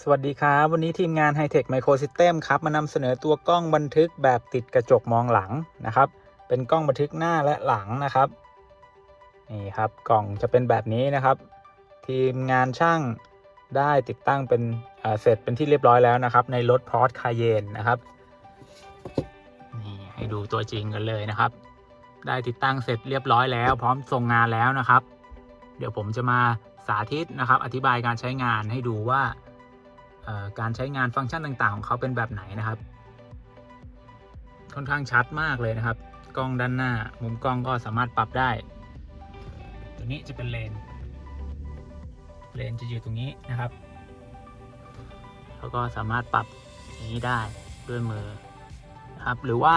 สวัสดีครับ วันนี้ทีมงาน Hightech Microsystem ครับ มานำเสนอตัวกล้องบันทึกแบบติดกระจกมองหลังนะครับ เป็นกล้องบันทึกหน้าและหลังนะครับ นี่ครับกล่องจะเป็นแบบนี้นะครับ ทีมงานช่างได้ติดตั้งเป็นเเสร็จเป็นที่เรียบร้อยแล้วนะครับ ในรถพอร์ตคาเยนนะครับนี่ให้ดูตัวจริงกันเลยนะครับ ได้ติดตั้งเสร็จเรียบร้อยแล้ว พร้อมส่งงานแล้วนะครับ เดี๋ยวผมจะมาสาธิตนะครับ อธิบายการใช้งานให้ดูว่า การใช้งานฟังก์ชันต่าง ๆ ของเขาเป็นแบบไหนนะครับ ค่อนข้างชัดมากเลยนะครับ กล้องด้านหน้า มุมกล้องก็สามารถปรับได้ ตัวนี้จะเป็นเลน เลนจะอยู่ตรงนี้นะครับแล้วก็สามารถปรับอย่างนี้ได้ด้วยมือนะครับ หรือว่า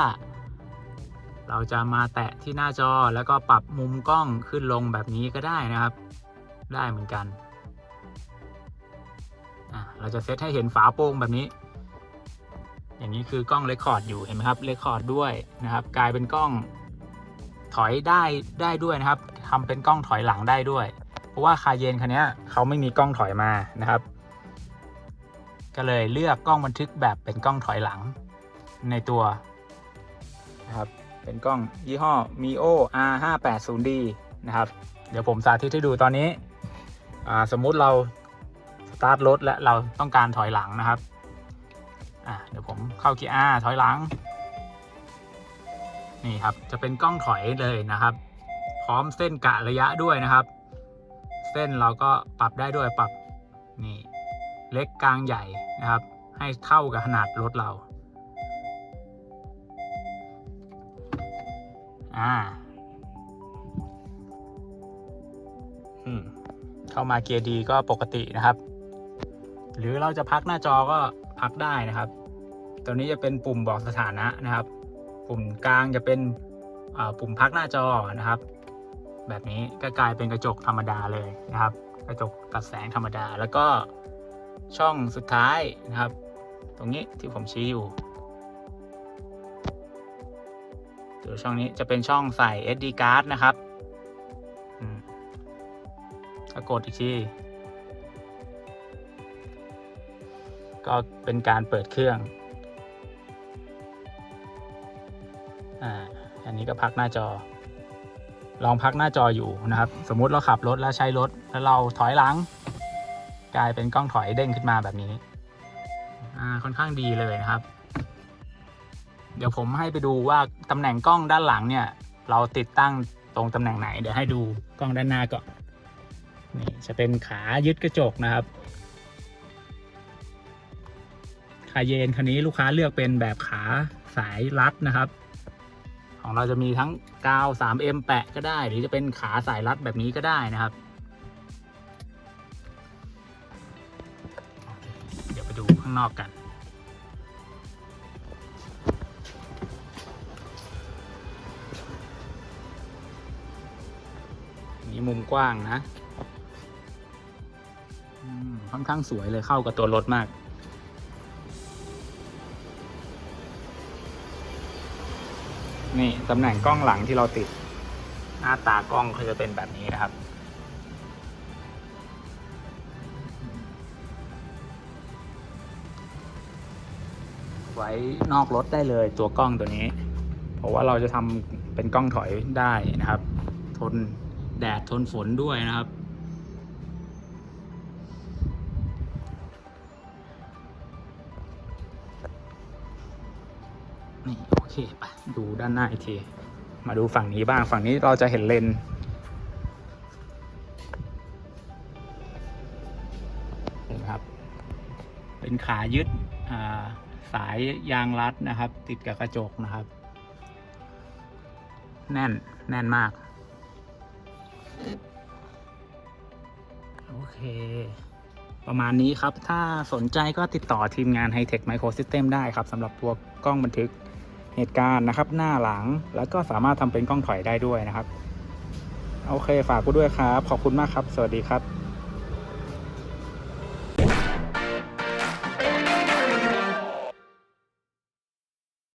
เราจะมาแตะที่หน้าจอแล้วก็ปรับมุมกล้องขึ้นลงแบบนี้ก็ได้นะครับ ได้เหมือนกัน เราจะเซตให้เห็นฝาโป่งแบบนี้ อย่างนี้คือกล้องเรคคอร์ดอยู่เห็นไหมครับเรคคอร์ดด้วยนะครับ กลายเป็นกล้องถอยได้ได้ด้วยนะครับทำเป็นกล้องถอยหลังได้ด้วย เพราะว่าคาเยนคันนี้เขาไม่มีกล้องถอยมานะครับ ก็เลยเลือกกล้องบันทึกแบบเป็นกล้องถอยหลังในตัวนะครับ เป็นกล้องยี่ห้อ Mio R580D นะครับ เดี๋ยวผมสาธิตให้ดูตอนนี้ สมมุติเรา ตาร์ทรถและเราต้องการถอยหลังนะครับอะเดี๋ยวผมเข้าเกียร์ R ถอยหลัง นี่ครับจะเป็นกล้องถอยเลยนะครับ พร้อมเส้นกะระยะด้วยนะครับ เส้นเราก็ปรับได้ด้วยปรับนี่เล็กกลางใหญ่นะครับ ให้เท่ากับขนาดรถเราอ่าอืมเข้ามาเกียร์ดีก็ปกตินะครับ หรือเราจะพักหน้าจอก็พักได้นะครับ ตัวนี้จะเป็นปุ่มบอกสถานะนะครับ ปุ่มกลางจะเป็นปุ่มพักหน้าจอนะครับ แบบนี้ก็กลายเป็นกระจกธรรมดาเลยนะครับ กระจกตัดแสงธรรมดา แล้วก็ช่องสุดท้ายนะครับ ตรงนี้ที่ผมชี้อยู่เดี๋ยวช่องนี้จะเป็นช่องใส่ SD card นะครับ ถ้ากดอีกที ก็เป็นการเปิดเครื่องอ่าอันนี้ก็พักหน้าจอ ลองพักหน้าจออยู่นะครับ สมมุติเราขับรถแล้วใช้รถ แล้วเราถอยหลัง กลายเป็นกล้องถอยเด้งขึ้นมาแบบนี้อ่าค่อนข้างดีเลยนะครับ เดี๋ยวผมให้ไปดูว่าตำแหน่งกล้องด้านหลังเนี่ย เราติดตั้งตรงตำแหน่งไหน เดี๋ยวให้ดูกล้องด้านหน้าก่อนนี่จะเป็นขายึดกระจกนะครับ คาเยนคันนี้ลูกค้าเลือกเป็นแบบขาสายรัดนะครับ ของเราจะมีทั้งกาว 3M แปะก็ได้ หรือจะเป็นขาสายรัดแบบนี้ก็ได้นะครับ เดี๋ยวไปดูข้างนอกกันนี่มุมกว้างนะค่อนข้างสวยเลยเข้ากับตัวรถมาก นี่ตำแหน่งกล้องหลังที่เราติด หน้าตากล้องเขาจะเป็นแบบนี้นะครับ ไว้นอกรถได้เลยตัวกล้องตัวนี้ เพราะว่าเราจะทำเป็นกล้องถอยได้นะครับ ทนแดดทนฝนด้วยนะครับ นี่โอเคไปดูด้านหน้าอีกที มาดูฝั่งนี้บ้างฝั่งนี้เราจะเห็นเลนเห็นครับ เป็นขายึดาสายยางรัดนะครับ ติดกับกระจกนะครับ แน่นแน่นมาก โอเค ประมาณนี้ครับถ้าสนใจก็ติดต่อทีมงาน Hightech Microsystem ได้ครับสำหรับตัวกล้องบันทึก เหตุการณ์นะครับ หน้าหลังแล้วก็สามารถทำเป็นกล้องถอยได้ด้วยนะครับ โอเคฝากกูด้วยครับ ขอบคุณมากครับ สวัสดีครับ